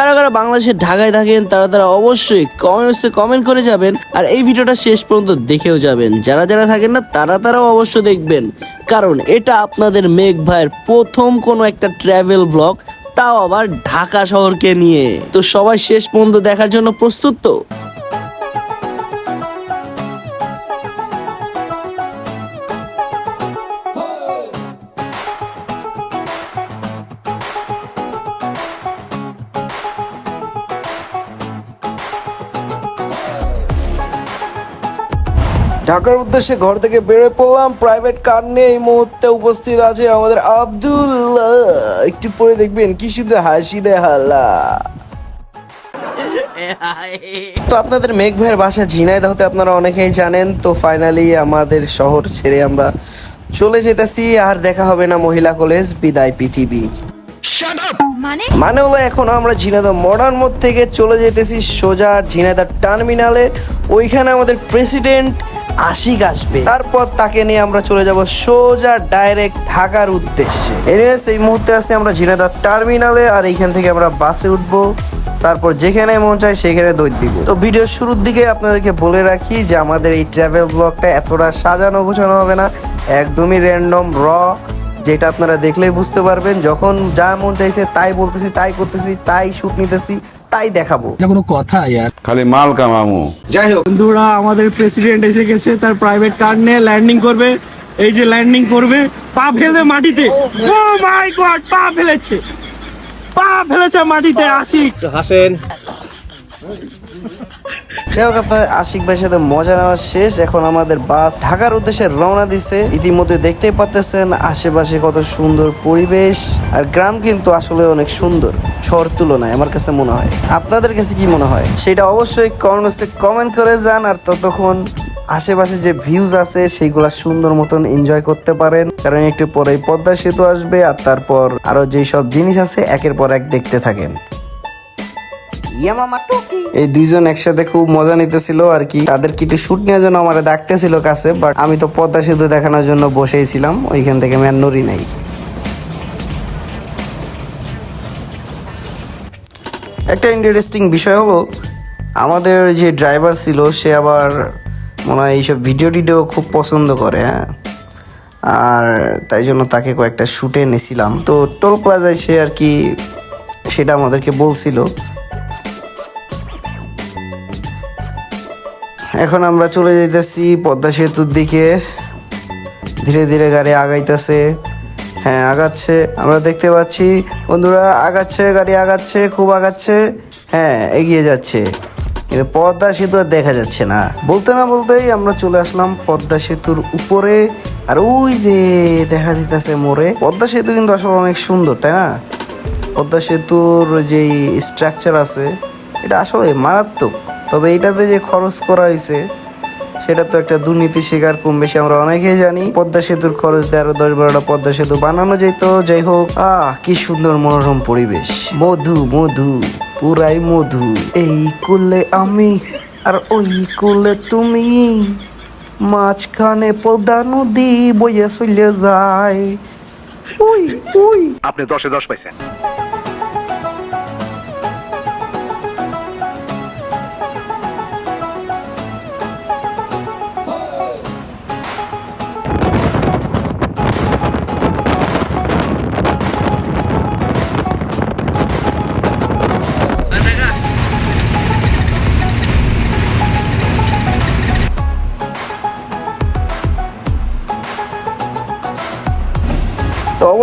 কারা কারা বাংলাদেশের ঢাকায় থাকেন, তারা তারা অবশ্যই কমেন্টসে কমেন্ট করে যাবেন। আর এই ভিডিওটা শেষ পর্যন্ত দেখেও যাবেন। যারা যারা থাকেন না, তারা তারাও অবশ্যই দেখবেন। কারণ এটা আপনাদের মেঘ ভাইয়ের প্রথম কোনো একটা ট্রাভেল ব্লগ তাও আবার ঢাকা শহরকে নিয়ে। তো সবাই শেষ পর্যন্ত দেখার জন্য প্রস্তুত তো? ঢাকার উদ্দেশ্যে ঘর থেকে বেরোয় পড়লাম। প্রাইভেট কার নিয়ে এই মুহূর্তে উপস্থিত আছে আমাদের আব্দুল্লাহ। একটু পরে দেখবেন কি শুধু হাসি দেয় হাল্লা তো আপনাদের মেঘ ভাইয়ের বাসা ঝিনাইদহ হতে আপনারা অনেকেই জানেন। তো ফাইনালি আমাদের শহর ছেড়ে আমরা চলে যেতেছি। আর দেখা হবে না মহিলা কলেজ বিদায় পৃথিবী। মানে? মানে হলো এখন আমরা ঝিনাইদহ মডার্ন মোড থেকে চলে যেতেছি। সোজা ঝিনাইদহ টার্মিনালে ওইখানে আমাদের প্রেসিডেন্ট আশিক আসবে। তারপর তাকে নিয়ে আমরা চলে যাব সোজা ডাইরেক্ট ঢাকার উদ্দেশ্যে। এনিওয়েস এই মুহূর্তে আছি আমরা ঝিনাইদহ টার্মিনালে আর এইখান থেকে আমরা বাসে উঠবো। তারপর যেখানে মন চাই সেখানে দই দিব। তো ভিডিওর শুরুর দিকে আপনাদেরকে বলে রাখি যে আমাদের এই ট্রাভেল ব্লগটা এতটা সাজানো গোছানো হবে না। একদমই র্যান্ডম র যেটা আপনারা দেখলেই বুঝতে পারবেন যখন যা মন চাইছে তাই বলতেছি তাই করতেছি তাই শুট নিতেছি তাই দেখাবো। এটা কোনো কথা ইয়ার। খালি মাল কামামু। যাই হোক বন্ধুরা আমাদের প্রেসিডেন্ট এসে গেছে তার প্রাইভেট কার নিয়ে ল্যান্ডিং করবে। এই যে ল্যান্ডিং করবে পা ফেলবে মাটিতে। ও মাই গড পা ফেলেছে। পা ফেলেছে মাটিতে আশিক যাই হোক আশিক ভাইয়ের সাথে মজা নেওয়া শেষ। এখন আমাদের বাস ঢাকার উদ্দেশ্যে রওনা দিছে। ইতিমধ্যে দেখতেই পাচ্তেছেন আশেপাশে কত সুন্দর পরিবেশ। আর গ্রাম কিন্তু আসলে অনেক সুন্দর, শহর তুলনায়, আমার কাছে মনে হয়। আপনাদের কাছে কি মনে হয়? সেটা অবশ্যই কমেন্টসে কমেন্ট করে যান, আর ততক্ষণ আশেপাশে যে ভিউজ আছে, সেইগুলা সুন্দর মতন এনজয় করতে পারেন। কারণ একটু পরেই পদ্মা সেতু আসবে, আর তারপর আরও যেই সব জিনিস আছে, একের পর এক দেখতে থাকেন। এই দুইজন একসাথে খুব মজা নিতেছিল আর কি। তাদের কি একটু শুট নেওয়ার জন্য আমার ডাকতেছিল কাছে বাট আমি তো পদ্মা সেতু দেখানোর জন্য বসেই ছিলাম ওইখান থেকে আমি আর নড়ি নাই। একটা ইন্টারেস্টিং বিষয় হলো, আমাদের যে ড্রাইভার ছিল, সে আবার মনে হয় এইসব ভিডিও টিডিও খুব পছন্দ করে হ্যাঁ। আর তাই জন্য তাকে কয়েকটা শুটে এনেছিলাম। তো টোল প্লাজায় সে আর কি সেটা আমাদেরকে বলছিল। এখন আমরা চলে যাইতেছি পদ্মা সেতুর দিকে। ধীরে ধীরে গাড়ি আগাইতেছে। হ্যাঁ আগাচ্ছে। আমরা দেখতে পাচ্ছি, বন্ধুরা, আগাচ্ছে, গাড়ি আগাচ্ছে, খুব আগাচ্ছে। হ্যাঁ এগিয়ে যাচ্ছে। কিন্তু পদ্মা সেতু আর দেখা যাচ্ছে না। বলতে না বলতেই আমরা চলে আসলাম পদ্মা সেতুর উপরে। আর ওই যে দেখা যেতেছে মোড়ে। পদ্মা সেতু কিন্তু আসলে অনেক সুন্দর, তাই না? পদ্মা সেতুর যেই স্ট্রাকচার আছে, এটা আসলে মারাত্মক। তবে এটাতে যে খরচ করা হয়েছে, সেটা তো একটা দুর্নীতি শিকার কম বেশি আমরা অনেকেই জানি। পদ্মা সেতুর খরচ দিয়ে আরও দশ, বারোটা পদ্মা সেতু বানানো যেত। যাই হোক, আহ, কি সুন্দর মনোরম পরিবেশ। মধু মধু, পুরাই মধু। এই কুলে আমি, আর ওই কুলে তুমি। মাঝখানে পদ্মা নদী বইয়ে চলে যায়। উই উই। আপনি দশে দশ পাইছেন।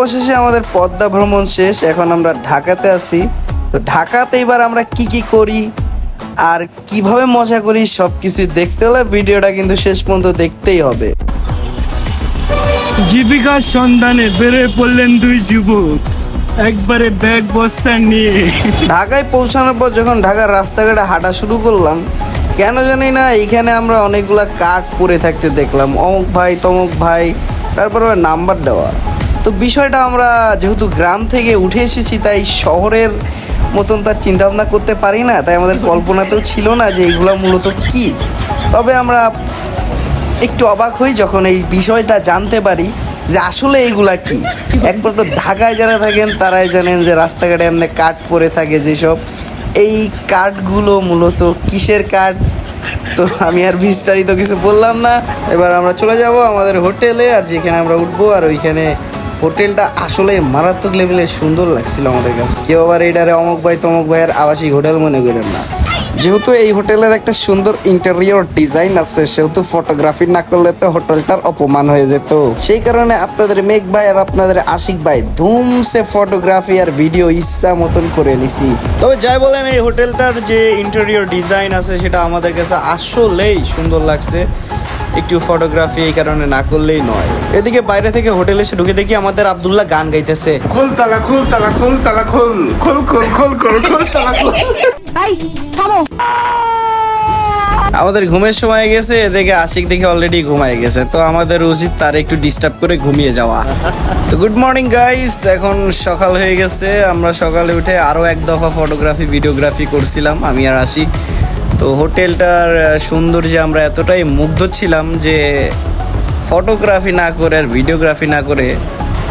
অবশেষে আমাদের পদ্মা ভ্রমণ শেষ এখন আমরা ঢাকাতে আছি। তো ঢাকাতে এবার আমরা কি কি করি আর কীভাবে মজা করি সব কিছুই দেখতে হলে ভিডিওটা কিন্তু শেষ পর্যন্ত দেখতেই হবে। জীবিকার সন্ধানে বেরোয় পড়লেন দুই যুবক। একবারে ব্যাগ বস্তা নিয়ে। ঢাকায় পৌঁছানোর পর যখন ঢাকার রাস্তাঘাটে হাঁটা শুরু করলাম কেন জানি না এইখানে আমরা অনেকগুলা কাঠ পরে থাকতে দেখলাম। অমুক ভাই তমুক ভাই তারপর নাম্বার দেওয়া। তো বিষয়টা আমরা যেহেতু গ্রাম থেকে উঠে এসেছি, তাই শহরের মতন তার চিন্তা ভাবনা করতে পারি না। তাই আমাদের কল্পনাতেও ছিল না যে এইগুলো মূলত কি। তবে আমরা একটু অবাক হই যখন এই বিষয়টা জানতে পারি যে আসলে এইগুলা কি। একমাত্র ঢাকায় যারা থাকেন, তারাই জানেন যে রাস্তাঘাটে এমনি কাঠ পরে থাকে যেসব। এই কাঠগুলো মূলত কিসের কাঠ? তো আমি আর বিস্তারিত কিছু বললাম না। এবার আমরা চলে যাব আমাদের হোটেলে, আর যেখানে আমরা উঠবো, আর ওইখানে হোটেলটা আসলে মারাত্মক লেভেলে সুন্দর লাগছিল আমাদের কাছে। কেউ আবার এটারে অমক ভাই তমক ভাইয়ের আবাসিক হোটেল মনে করেন না। যেহেতু এই হোটেলের একটা সুন্দর ইন্টেরিয়র ডিজাইন আছে সেহেতু ফটোগ্রাফি না করলে তো হোটেলটার অপমান হয়ে যেত। সেই কারণে আপনাদের মেঘ ভাই আর আপনাদের আশিক ভাই ধুমসে ফটোগ্রাফি আর ভিডিও ইচ্ছা মতন করে নিছি। তবে যাই বলেন এই হোটেলটার যে ইন্টেরিয়র ডিজাইন আছে সেটা আমাদের কাছে আসলেই সুন্দর লাগছে। একটু ফটোগ্রাফি এই কারণে না করলেই নয়। এদিকে বাইরে থেকে হোটেলে এসে ঢুকে দেখি আমাদের আব্দুল্লাহ গান গাইতেছে। খোল তালা খোল তালা খোল তালা খোল। খোল খোল খোল খোল খোল তালা খোল। আমাদের ঘুমের সময় গেছে এদিকে আশিক দেখে অলরেডি ঘুমায় গেছে। তো আমাদের উচিত তার একটু ডিস্টার্ব করে ঘুমিয়ে যাওয়া। তো গুড মর্নিং গাইস এখন সকাল হয়ে গেছে আমরা সকালে উঠে আরও এক দফা ফটোগ্রাফি ভিডিওগ্রাফি করছিলাম আমি আর আশিক। তো হোটেলটার সৌন্দর্যে আমরা এতটাই মুগ্ধ ছিলাম যে ফটোগ্রাফি না করে আর ভিডিওগ্রাফি না করে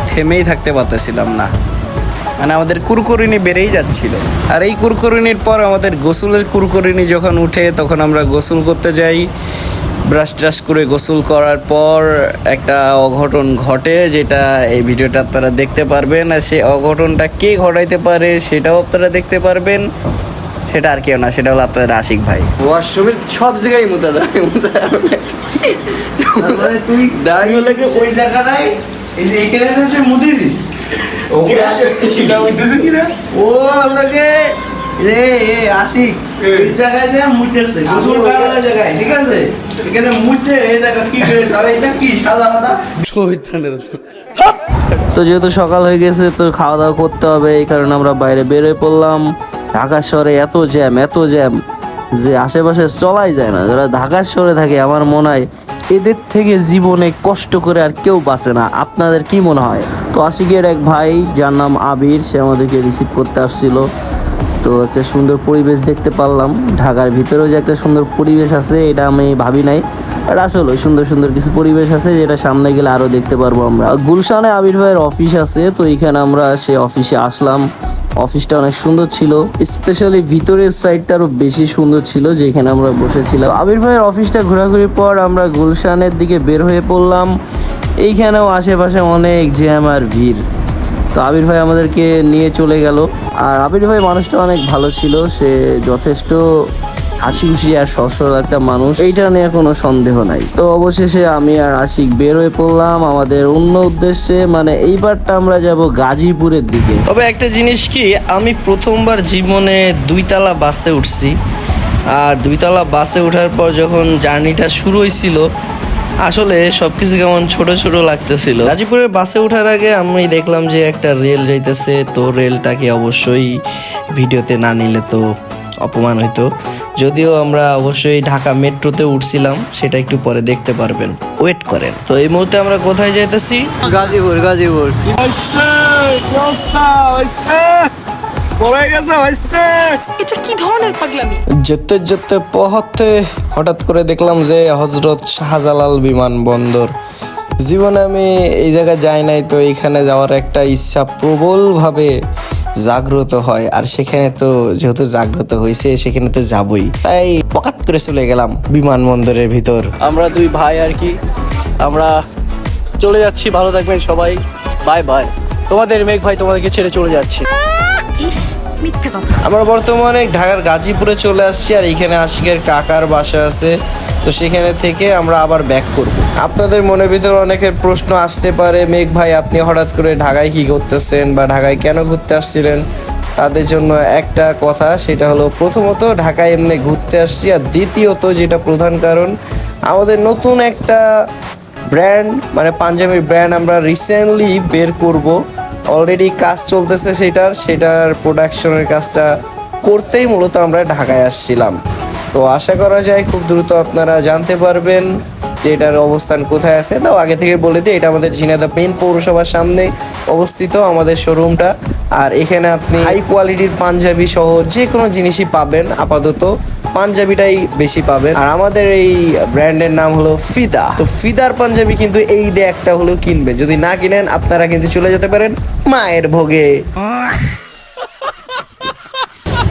থেমেই থাকতে পারতেছিলাম না। মানে আমাদের কুরকুরিনি বেড়েই যাচ্ছিল। আর এই কুরকুরিনির পর আমাদের গোসলের কুরকুরিনি যখন উঠে, তখন আমরা গোসল করতে যাই। ব্রাশ ট্রাশ করে গোসল করার পর একটা অঘটন ঘটে, যেটা এই ভিডিওটা আপনারা দেখতে পারবেন। আর সেই অঘটনটা কে ঘটাইতে পারে, সেটাও আপনারা দেখতে পারবেন। সেটা আর কেউ না সেটা হলো আপনাদের আশিক ভাই। ওয়াশরুমের সব জায়গায় মুতা দাঁড়ায় মুতা দাঁড়ায় তুই দাঁড়িয়ে লাগে ওই জায়গাটায় এই যে দিস। ও আপনাকে রে এ আশিক এই জায়গায় যে মুতেছে গোসল করার জায়গায় ঠিক আছে? এখানে মুতে এই জায়গা কি করে আর এটা কি সাদা মাদা তো। যেহেতু সকাল হয়ে গেছে তো খাওয়া দাওয়া করতে হবে এই কারণে আমরা বাইরে বের হয়ে পড়লাম। ঢাকা শহরে এত জ্যাম এত জ্যাম যে আশেপাশে চলাই যায় না। যারা ঢাকা শহরে থাকে, আমার মনে হয় এদের থেকে জীবনে কষ্ট করে আর কেউ বাঁচে না। আপনাদের কি মনে হয়? তো আশিকের এক ভাই, যার নাম আবির, সে আমাদেরকে রিসিভ করতে আসছিল। তো একটা সুন্দর পরিবেশ দেখতে পারলাম। ঢাকার ভিতরেও যে একটা সুন্দর পরিবেশ আছে, এটা আমি ভাবি নাই। আর আসলে সুন্দর সুন্দর কিছু পরিবেশ আছে, যেটা সামনে গেলে আরও দেখতে পারব আমরা। গুলশানে আবির ভাইয়ের অফিস আছে, তো এখানে আমরা সে অফিসে আসলাম। অফিসটা অনেক সুন্দর ছিল স্পেশালি ভিতরের সাইডটা আরও বেশি সুন্দর ছিল যেখানে আমরা বসেছিলাম। আবির ভাইয়ের অফিসটা ঘোরাঘুরির পর আমরা গুলশানের দিকে বের হয়ে পড়লাম। এইখানেও আশেপাশে অনেক জ্যাম আর ভিড়। তো আবির ভাই আমাদেরকে নিয়ে চলে গেল। আর আবির ভাই মানুষটা অনেক ভালো ছিল, সে যথেষ্ট হাসি খুশি আর সরসর একটা মানুষ, এইটা নিয়ে কোনো সন্দেহ নাই। তো অবশেষে আমি আর আশিক বের হয়ে পড়লাম আমাদের অন্য উদ্দেশ্যে মানে এইবারটা আমরা যাব গাজীপুরের দিকে। তবে একটা জিনিস কি, আমি প্রথমবার জীবনে দুইতলা বাসে উঠছি। আর দুইতলা বাসে ওঠার পর যখন জার্নিটা শুরু হয়েছিল, আসলে সবকিছু কেমন ছোট ছোট লাগতেছিল। গাজীপুরের বাসে ওঠার আগে আমি দেখলাম যে একটা রেল যাইতেছে, তো রেলটাকে অবশ্যই ভিডিওতে না নিলে তো অপমান হইতো। যদিও আমরা অবশ্যই ঢাকা মেট্রোতে উঠছিলাম সেটা একটু পরে দেখতে পারবেন। ওয়েট করেন। তো এই মুহূর্তে আমরা কোথায় যাইতেছি? গাজীপুর গাজীপুর। পড়ে গেছে ভাইস্তে এটা কি ধরনের পাগলামি? যেতে যেতে পথে হঠাৎ করে দেখলাম যে হজরত শাহজালাল বিমানবন্দর। জীবনে আমি এই জায়গায় যাই নাই তো এখানে যাওয়ার একটা ইচ্ছা প্রবলভাবে জাগ্রত হয়। আর সেখানে তো যেহেতু জাগ্রত হয়েছে সেখানে তো যাবই। তাই পকাত করে চলে গেলাম বিমানবন্দরের ভিতর। আমরা দুই ভাই আর কি আমরা চলে যাচ্ছি। ভালো থাকবেন সবাই। Bye bye. তোমাদের মেঘ ভাই তোমাদেরকে ছেড়ে চলে যাচ্ছি। আমরা বর্তমানে ঢাকার গাজীপুরে চলে আসছি আর এখানে আশিকের কাকার বাসা আছে। তো সেখানে থেকে আমরা আবার ব্যাক করব। আপনাদের মনের ভিতর অনেকের প্রশ্ন আসতে পারে, মেঘ ভাই, আপনি হঠাৎ করে ঢাকায় কি করতেছেন বা ঢাকায় কেন ঘুরতে আসছিলেন? তাদের জন্য একটা কথা, সেটা হলো প্রথমত ঢাকায় এমনি ঘুরতে আসছি আর দ্বিতীয়ত যেটা প্রধান কারণ, আমাদের নতুন একটা ব্র্যান্ড মানে পাঞ্জাবি ব্র্যান্ড আমরা রিসেন্টলি বের করব। অলরেডি কাজ চলতেছে সেটার সেটার প্রোডাকশনের কাজটা করতেই মূলত আমরা ঢাকায় আসছিলাম। তো আশা করা যায় খুব দ্রুত আপনারা জানতে পারবেন যে এটার অবস্থান কোথায় আছে? তাও আগে থেকে বলে দিই, এটা আমাদের ঝিনাদা মেন পৌরসভার সামনে অবস্থিত আমাদের শোরুমটা। আর এখানে আপনি হাই কোয়ালিটির পাঞ্জাবি সহ যে কোনো জিনিসই পাবেন, আপাতত পাঞ্জাবিটাই বেশি পাবেন। আর আমাদের এই ব্র্যান্ডের নাম হলো ফিদা। তো ফিদার পাঞ্জাবি কিন্তু এই ঈদে একটা হলেও কিনবেন। যদি না কিনেন, আপনারা কিন্তু চলে যেতে পারেন মায়ের ভোগে।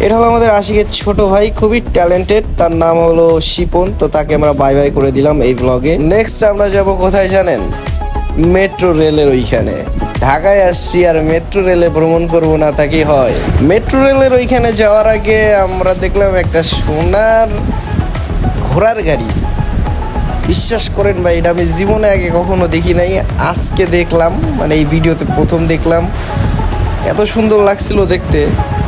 এটা হলো আমাদের আশিকের ছোট ভাই, খুবই ট্যালেন্টেড তার নাম হলো শিপন। তো তাকে আমরা বাই বাই করে দিলাম এই ব্লগে নেক্সট আমরা যাব কোথায় জানেন? মেট্রো রেলের ওইখানে। ঢাকায় আসছি আর মেট্রো রেলে ভ্রমণ করব না তা কি হয়? মেট্রো রেলের ওইখানে যাওয়ার আগে আমরা দেখলাম একটা সোনার ঘোড়ার গাড়ি। বিশ্বাস করেন ভাই, এটা আমি জীবনে আগে কখনো দেখি নাই। আজকে দেখলাম মানে এই ভিডিওতে প্রথম দেখলাম। এত সুন্দর লাগছিল দেখতে।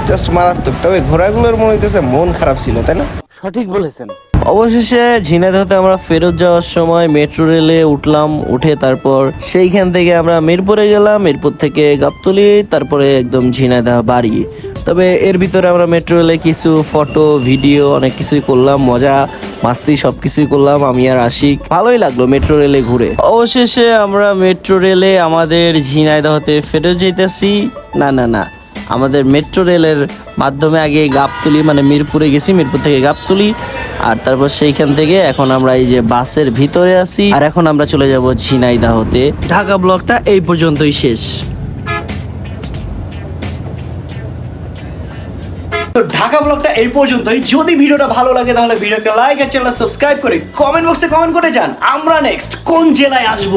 জাস্ট মারাত্মক। তবে ঘোড়াগুলোর মনে হইতেছে মন খারাপ ছিল, তাই না? সঠিক বলেছেন। অবশেষে ঝিনাইদহতে আমরা ফেরত যাওয়ার সময় মেট্রো রেলে উঠলাম, উঠে তারপর সেইখান থেকে আমরা মিরপুরে গেলাম, মিরপুর থেকে গাবতলি, তারপরে একদম ঝিনাইদহ বাড়ি। তবে এর ভিতরে আমরা মেট্রো রেলে কিছু ফটো, ভিডিও অনেক কিছুই করলাম, মজা, মাস্তি সব কিছুই করলাম, আমি আর আশিক। ভালোই লাগল মেট্রো রেলে ঘুরে। অবশেষে আমরা মেট্রো রেলে আমাদের ঝিনাইদহতে ফেরত যেতেছি না না না। আমাদের মেট্রো রেলের মাধ্যমে আগে গাবতলি মানে মিরপুরে গেছি, মিরপুর থেকে গাবতলি। আর তারপর সেইখান থেকে এখন আমরা এই যে বাসের ভিতরে আছি। আর এখন আমরা চলে যাব ঝিনাইদাহতে। ঢাকা ব্লকটা এই পর্যন্তই শেষ। তো ঢাকা ব্লগটা এই পর্যন্তই। যদি ভিডিওটা ভালো লাগে, তাহলে ভিডিওটা লাইক আর চ্যানেলটা সাবস্ক্রাইব করে কমেন্ট বক্সে কমেন্ট করে যান। আমরা নেক্সট কোন জেলায় আসব?